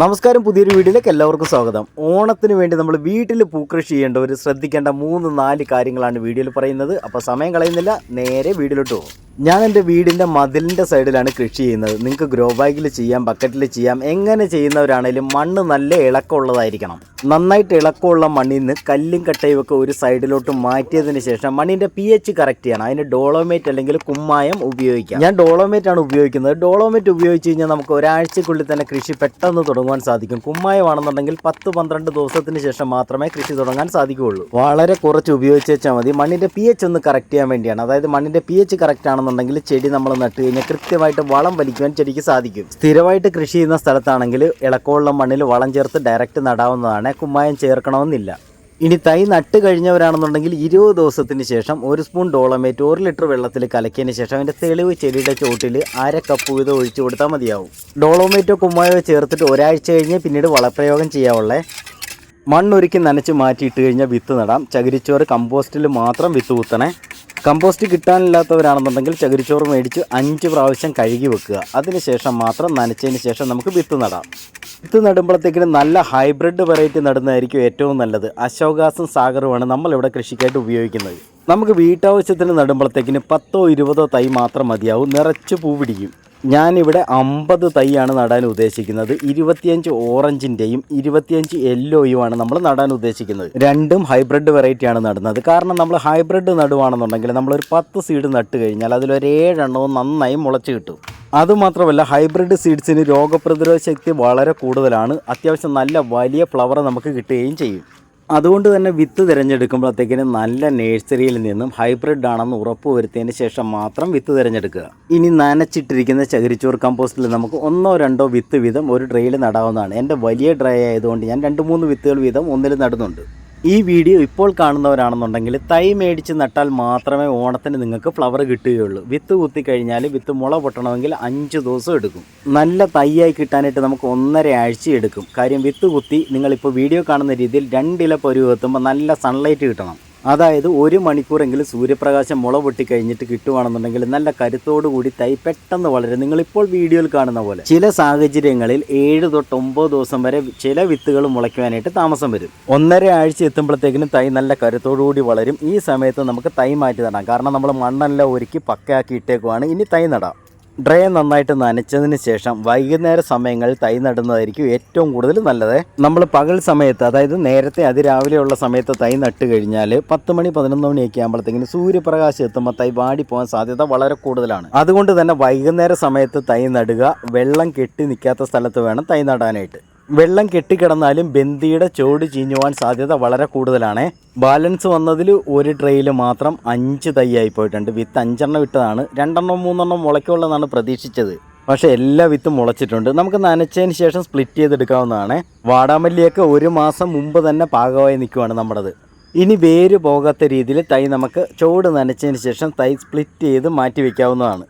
നമസ്കാരം പുതിയൊരു വീഡിയോയിലേക്ക് എല്ലാവർക്കും സ്വാഗതം. ഓണത്തിന് വേണ്ടി നമ്മൾ വീട്ടിൽ പൂക്കൃഷി ചെയ്യേണ്ടവർ ശ്രദ്ധിക്കേണ്ട മൂന്ന് നാല് കാര്യങ്ങളാണ് വീഡിയോയിൽ പറയുന്നത്. അപ്പോൾ സമയം കളയുന്നില്ല നേരെ വീട്ടിലോട്ട് പോകും. ഞാൻ എന്റെ വീടിന്റെ മതിലിന്റെ സൈഡിലാണ് കൃഷി ചെയ്യുന്നത്. നിങ്ങൾക്ക് ഗ്രോ ബാഗിൽ ചെയ്യാം ബക്കറ്റിൽ ചെയ്യാം എങ്ങനെ ചെയ്യുന്നവരാണേലും മണ്ണ് നല്ല ഇളക്കമുള്ളതായിരിക്കണം. നന്നായിട്ട് ഇളക്കമുള്ള മണ്ണിൽ നിന്ന് കല്ലും കട്ടയും ഒക്കെ ഒരു സൈഡിലോട്ട് മാറ്റിയതിന് ശേഷം മണ്ണിന്റെ പി എച്ച് കറക്റ്റ് ചെയ്യണം. അതിന് ഡോളോമേറ്റ് അല്ലെങ്കിൽ കുമ്മായം ഉപയോഗിക്കാം. ഞാൻ ഡോളോമേറ്റ് ആണ് ഉപയോഗിക്കുന്നത്. ഡോളോമേറ്റ് ഉപയോഗിച്ച് കഴിഞ്ഞാൽ നമുക്ക് ഒരാഴ്ചക്കുള്ളിൽ തന്നെ കൃഷി പെട്ടെന്ന് തുടങ്ങുവാൻ സാധിക്കും. കുമ്മായമാണെന്നുണ്ടെങ്കിൽ പത്ത് പന്ത്രണ്ട് ദിവസത്തിന് ശേഷം മാത്രമേ കൃഷി തുടങ്ങാൻ സാധിക്കുകയുള്ളൂ. വളരെ കുറച്ച് ഉപയോഗിച്ച് വെച്ചാൽ മതി. മണ്ണിന്റെ പി എച്ച് ഒന്ന് കറക്റ്റ് ചെയ്യാൻ വേണ്ടിയാണ്. അതായത് മണ്ണിന്റെ പി എച്ച് കറക്റ്റ് ആണെന്നുണ്ടെങ്കിൽ ചെടി നമ്മൾ നട്ട് കഴിഞ്ഞാൽ കൃത്യമായിട്ട് വളം വലിക്കുവാൻ ചെടിക്ക് സാധിക്കും. സ്ഥിരമായിട്ട് കൃഷി ചെയ്യുന്ന സ്ഥലത്താണെങ്കിൽ ഇളക്കമുള്ള മണ്ണിൽ വളം ചേർത്ത് ഡയറക്റ്റ് നടാവുന്നതാണ്. കുമ്മായം ചേർക്കണമെന്നില്ല. ഇനി തൈ നട്ട് കഴിഞ്ഞവരാണെന്നുണ്ടെങ്കിൽ ഇരുപത് ദിവസത്തിന് ശേഷം ഒരു സ്പൂൺ ഡോളമേറ്റ് ഒരു ലിറ്റർ വെള്ളത്തിൽ കലക്കിയതിന് ശേഷം അതിന്റെ തെളിവ് ചെടിയുടെ ചോട്ടിൽ അര കപ്പ് വീതം ഒഴിച്ചു കൊടുത്താൽ മതിയാവും. ഡോളോമേറ്റോ കുമ്മായോ ചേർത്തിട്ട് ഒരാഴ്ച കഴിഞ്ഞ് പിന്നീട് വളപ്രയോഗം ചെയ്യാവുള്ളേ. മണ്ണൊരുക്കി നനച്ച് മാറ്റിയിട്ട് കഴിഞ്ഞാൽ വിത്ത് നടാം. ചകിരിച്ചോറ് കമ്പോസ്റ്റിൽ മാത്രം വിത്ത് കുത്തണേ. കമ്പോസ്റ്റ് കിട്ടാനില്ലാത്തവരാണെന്നുണ്ടെങ്കിൽ ചകിരിച്ചോറ് മേടിച്ച് അഞ്ച് പ്രാവശ്യം കഴുകി വെക്കുക. അതിനുശേഷം മാത്രം നനച്ചതിന് ശേഷം നമുക്ക് വിത്ത് നടാം. വിത്ത് നടുമ്പോഴത്തേക്കിനും നല്ല ഹൈബ്രിഡ് വെറൈറ്റി നടുന്നതായിരിക്കും ഏറ്റവും നല്ലത്. അശോകാസും സാഗറുമാണ് നമ്മളിവിടെ കൃഷിക്കായിട്ട് ഉപയോഗിക്കുന്നത്. നമുക്ക് വീട്ടാവശ്യത്തിന് നടുമ്പോഴത്തേക്കിന് പത്തോ ഇരുപതോ തൈ മാത്രം മതിയാവും. നിറച്ച് പൂ പിടിക്കും. ഞാനിവിടെ അമ്പത് തൈയാണ് നടാൻ ഉദ്ദേശിക്കുന്നത്. ഇരുപത്തിയഞ്ച് ഓറഞ്ചിന്റെയും ഇരുപത്തിയഞ്ച് യെല്ലോയുമാണ് നമ്മൾ നടാൻ ഉദ്ദേശിക്കുന്നത്. രണ്ടും ഹൈബ്രിഡ് വെറൈറ്റിയാണ് നടുന്നത്. കാരണം നമ്മൾ ഹൈബ്രിഡ് നടുവാണെന്നുണ്ടെങ്കിൽ നമ്മളൊരു പത്ത് സീഡ് നട്ട് കഴിഞ്ഞാൽ അതിലൊരു ഏഴെണ്ണവും നന്നായി മുളച്ച് കിട്ടും. അതുമാത്രമല്ല ഹൈബ്രിഡ് സീഡ്സിന് രോഗപ്രതിരോധ ശക്തി വളരെ കൂടുതലാണ്. അത്യാവശ്യം നല്ല വലിയ ഫ്ലവർ നമുക്ക് കിട്ടുകയും ചെയ്യും. അതുകൊണ്ട് തന്നെ വിത്ത് തിരഞ്ഞെടുക്കുമ്പോഴത്തേക്കിന് നല്ല നേഴ്സറിയിൽ നിന്നും ഹൈബ്രിഡ് ആണെന്ന് ഉറപ്പ് വരുത്തിയതിന് ശേഷം മാത്രം വിത്ത് തിരഞ്ഞെടുക്കുക. ഇനി നനച്ചിട്ടിരിക്കുന്ന ചകിരിച്ചോർ കമ്പോസ്റ്റിൽ നമുക്ക് ഒന്നോ രണ്ടോ വിത്ത് വീതം ഒരു ട്രേയിൽ നടാവുന്നതാണ്. എന്റെ വലിയ ട്രേ ആയതുകൊണ്ട് ഞാൻ രണ്ട് മൂന്ന് വിത്തുകൾ വീതം ഒന്നിൽ നടുന്നുണ്ട്. ഈ വീഡിയോ ഇപ്പോൾ കാണുന്നവരാണെന്നുണ്ടെങ്കിൽ തൈ മേടിച്ച് നട്ടാൽ മാത്രമേ ഓണത്തിന് നിങ്ങൾക്ക് ഫ്ലവർ കിട്ടുകയുള്ളൂ. വിത്ത് കുത്തി കഴിഞ്ഞാൽ വിത്ത് മുള പൊട്ടണമെങ്കിൽ അഞ്ച് ദിവസം എടുക്കും. നല്ല തൈയായി കിട്ടാനായിട്ട് നമുക്ക് ഒന്നര ആഴ്ച എടുക്കും. കാര്യം വിത്ത് കുത്തി നിങ്ങളിപ്പോൾ വീഡിയോ കാണുന്ന രീതിയിൽ രണ്ടില പൊരുവെത്തുമ്പോൾ നല്ല സൺലൈറ്റ് കിട്ടണം. അതായത് ഒരു മണിക്കൂറെങ്കിലും സൂര്യപ്രകാശം മുള പൊട്ടി കഴിഞ്ഞിട്ട് കിട്ടുവാണെന്നുണ്ടെങ്കിൽ നല്ല കരുത്തോടു കൂടി തൈ പെട്ടെന്ന് വളരും. നിങ്ങളിപ്പോൾ വീഡിയോയിൽ കാണുന്ന പോലെ ചില സാഹചര്യങ്ങളിൽ ഏഴ് തൊട്ട് ഒമ്പത് ദിവസം വരെ ചില വിത്തുകൾ മുളയ്ക്കുവാനായിട്ട് താമസം വരും. ഒന്നര ആഴ്ച എത്തുമ്പോഴത്തേക്കിനും തൈ നല്ല കരുത്തോടു കൂടി വളരും. ഈ സമയത്ത് നമുക്ക് തൈ മാറ്റി നടാം. കാരണം നമ്മൾ മണ്ണെല്ലാം ഒരുക്കി പക്കയാക്കി ഇട്ടേക്കുവാണ്. ഇനി തൈ നടാം. ഡ്രൈ നന്നായിട്ട് നനച്ചതിന് ശേഷം വൈകുന്നേര സമയങ്ങളിൽ തൈ നടുന്നതായിരിക്കും ഏറ്റവും കൂടുതൽ നല്ലത്. നമ്മൾ പകൽ സമയത്ത് അതായത് നേരത്തെ അതിരാവിലെയുള്ള സമയത്ത് തൈ നട്ട് കഴിഞ്ഞാൽ പത്ത് മണി പതിനൊന്ന് മണിയൊക്കെ ആകുമ്പോഴത്തേക്കിന് സൂര്യപ്രകാശം എത്തുമ്പോൾ തൈ വാടിപ്പോകാൻ സാധ്യത വളരെ കൂടുതലാണ്. അതുകൊണ്ട് തന്നെ വൈകുന്നേര സമയത്ത് തൈ നടുക വെള്ളം കെട്ടി നിൽക്കാത്ത സ്ഥലത്ത് വേണം തൈ നടാനായിട്ട്. വെള്ളം കെട്ടിക്കിടന്നാലും ബന്ദിയുടെ ചോട് ചീഞ്ഞുവാൻ സാധ്യത വളരെ കൂടുതലാണ്. ബാലൻസ് വന്നതിൽ ഒരു ട്രെയിൽ മാത്രം അഞ്ച് തൈയായി പോയിട്ടുണ്ട്. വിത്ത് അഞ്ചെണ്ണം ഇട്ടതാണ് രണ്ടെണ്ണം മൂന്നെണ്ണം മുളയ്ക്കുള്ളതാണ് പ്രതീക്ഷിച്ചത്. പക്ഷേ എല്ലാ വിത്തും മുളച്ചിട്ടുണ്ട്. നമുക്ക് നനച്ചതിന് ശേഷം സ്പ്ലിറ്റ് ചെയ്തെടുക്കാവുന്നതാണ്. വാടാമല്ലിയൊക്കെ ഒരു മാസം മുമ്പ് തന്നെ പാകമായി നിൽക്കുവാണ് നമ്മുടേത്. ഇനി വേര് പോകാത്ത രീതിയിൽ തൈ നമുക്ക് ചോട് നനച്ചതിന് ശേഷം തൈ സ്പ്ലിറ്റ് ചെയ്ത് മാറ്റി വയ്ക്കാവുന്നതാണ്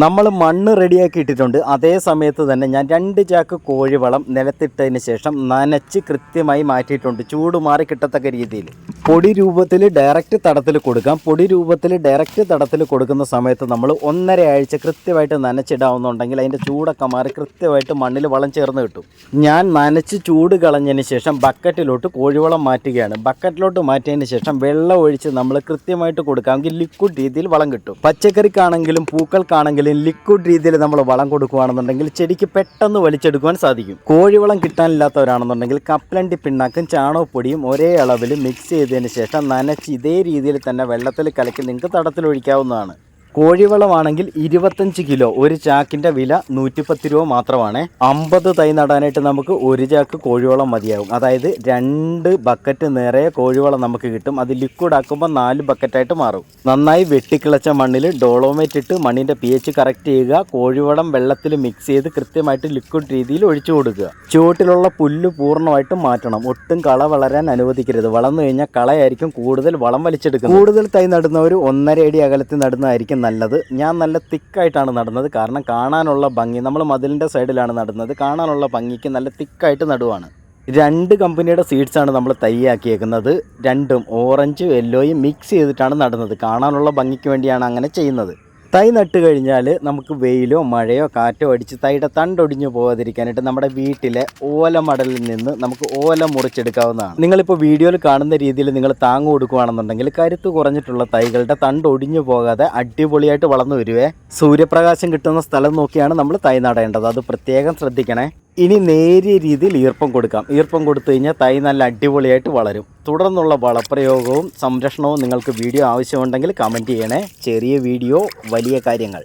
നമ്മൾ മണ്ണ് റെഡിയാക്കി ഇട്ടിട്ടുണ്ട്. അതേ സമയത്ത് തന്നെ ഞാൻ രണ്ട് ചാക്ക് കോഴിവളം നിലത്തിട്ടതിന് ശേഷം നനച്ച് കൃത്യമായി മാറ്റിയിട്ടുണ്ട്. ചൂട് മാറി കിട്ടത്തക്ക രീതിയിൽ. പൊടി രൂപത്തിൽ ഡയറക്റ്റ് തടത്തിൽ കൊടുക്കാം. പൊടി രൂപത്തിൽ ഡയറക്റ്റ് തടത്തിൽ കൊടുക്കുന്ന സമയത്ത് നമ്മൾ ഒന്നര ആഴ്ച കൃത്യമായിട്ട് നനച്ചിടാവുന്നുണ്ടെങ്കിൽ അതിന്റെ ചൂടൊക്കെ മാറി കൃത്യമായിട്ട് മണ്ണിൽ വളം ചേർന്ന് കിട്ടും. ഞാൻ നനച്ച് ചൂട് കളഞ്ഞതിന് ശേഷം ബക്കറ്റിലോട്ട് കോഴിവളം മാറ്റുകയാണ്. ബക്കറ്റിലോട്ട് മാറ്റിയതിന് ശേഷം വെള്ളം ഒഴിച്ച് നമ്മൾ കൃത്യമായിട്ട് കൊടുക്കാമെങ്കിൽ ലിക്വിഡ് രീതിയിൽ വളം കിട്ടും. പച്ചക്കറിക്കാണെങ്കിലും പൂക്കൾക്കാണെങ്കിലും ലിക്വിഡ് രീതിയിൽ നമ്മൾ വളം കൊടുക്കുകയാണെന്നുണ്ടെങ്കിൽ ചെടിക്ക് പെട്ടെന്ന് വലിച്ചെടുക്കുവാൻ സാധിക്കും. കോഴിവളം കിട്ടാനില്ലാത്തവരാണെന്നുണ്ടെങ്കിൽ കപ്പലണ്ടി പിണ്ണാക്കും ചാണകപ്പൊടിയും ഒരേ അളവിൽ മിക്സ് ചെയ്തതിന് ശേഷം നനച്ച് ഇതേ രീതിയിൽ തന്നെ വെള്ളത്തിൽ കലക്കി നിങ്ങൾക്ക് തടത്തിൽ ഒഴിക്കാവുന്നതാണ്. കോഴിവളമാണെങ്കിൽ ഇരുപത്തഞ്ച് കിലോ. ഒരു ചാക്കിന്റെ വില നൂറ്റിപ്പത്ത് രൂപ മാത്രമാണ്. അമ്പത് തൈ നടാനായിട്ട് നമുക്ക് ഒരു ചാക്ക് കോഴിവളം മതിയാകും. അതായത് രണ്ട് ബക്കറ്റ് നിറയെ കോഴിവളം നമുക്ക് കിട്ടും. അത് ലിക്വിഡ് ആക്കുമ്പോൾ നാല് ബക്കറ്റായിട്ട് മാറും. നന്നായി വെട്ടിക്കിളച്ച മണ്ണിൽ ഡോളോമേറ്റ് ഇട്ട് മണ്ണിന്റെ പി എച്ച് കറക്റ്റ് ചെയ്യുക. കോഴിവളം വെള്ളത്തിൽ മിക്സ് ചെയ്ത് കൃത്യമായിട്ട് ലിക്വിഡ് രീതിയിൽ ഒഴിച്ചു കൊടുക്കുക. ചുവട്ടിലുള്ള പുല്ല് പൂർണമായിട്ടും മാറ്റണം. ഒട്ടും കള വളരാൻ അനുവദിക്കരുത്. വളർന്നു കഴിഞ്ഞാൽ കളയായിരിക്കും കൂടുതൽ വളം വലിച്ചെടുക്കുന്നത്. കൂടുതൽ തൈ നടുന്നവർ ഒന്നര അടി അകലത്തിൽ നടുന്നതായിരിക്കും നല്ലത്. ഞാൻ നല്ല തിക്കായിട്ടാണ് നടുന്നത്. കാരണം കാണാനുള്ള ഭംഗി നമ്മൾ മതിലിന്റെ സൈഡിലാണ് നടുന്നത്. കാണാനുള്ള ഭംഗിക്ക് നല്ല തിക്കായിട്ട് നടുവാണ്. രണ്ട് കമ്പനിയുടെ സീഡ്സാണ് നമ്മൾ തയ്യാക്കിയേക്കുന്നത് രണ്ടും ഓറഞ്ച് യെല്ലോയും മിക്സ് ചെയ്തിട്ടാണ് നടുന്നത്. കാണാനുള്ള ഭംഗിക്ക് വേണ്ടിയാണ് അങ്ങനെ ചെയ്യുന്നത്. തൈ നട്ട് കഴിഞ്ഞാൽ നമുക്ക് വെയിലോ മഴയോ കാറ്റോ അടിച്ച് തൈയുടെ തണ്ടൊടിഞ്ഞു പോകാതിരിക്കാനായിട്ട് നമ്മുടെ വീട്ടിലെ ഓല മടലിൽ നിന്ന് നമുക്ക് ഓല മുറിച്ചെടുക്കാവുന്നതാണ്. നിങ്ങളിപ്പോൾ വീഡിയോയിൽ കാണുന്ന രീതിയിൽ നിങ്ങൾ താങ്ങ് കൊടുക്കുകയാണെന്നുണ്ടെങ്കിൽ കരുത്ത് കുറഞ്ഞിട്ടുള്ള തൈകളുടെ തണ്ട് ഒടിഞ്ഞു പോകാതെ അടിപൊളിയായിട്ട് വളർന്നു വരുവേ. സൂര്യപ്രകാശം കിട്ടുന്ന സ്ഥലം നോക്കിയാണ് നമ്മൾ തൈ നടേണ്ടത്. അത് പ്രത്യേകം ശ്രദ്ധിക്കണേ. ഇനി നേരിയ രീതിയിൽ ഈർപ്പം കൊടുക്കാം. ഈർപ്പം കൊടുത്തു കഴിഞ്ഞാൽ തൈ നല്ല അടിപൊളിയായിട്ട് വളരും. തുടർന്നുള്ള വളപ്രയോഗവും സംരക്ഷണവും നിങ്ങൾക്ക് വീഡിയോ ആവശ്യമുണ്ടെങ്കിൽ കമന്റ് ചെയ്യണേ. ചെറിയ വീഡിയോ വലിയ കാര്യങ്ങൾ.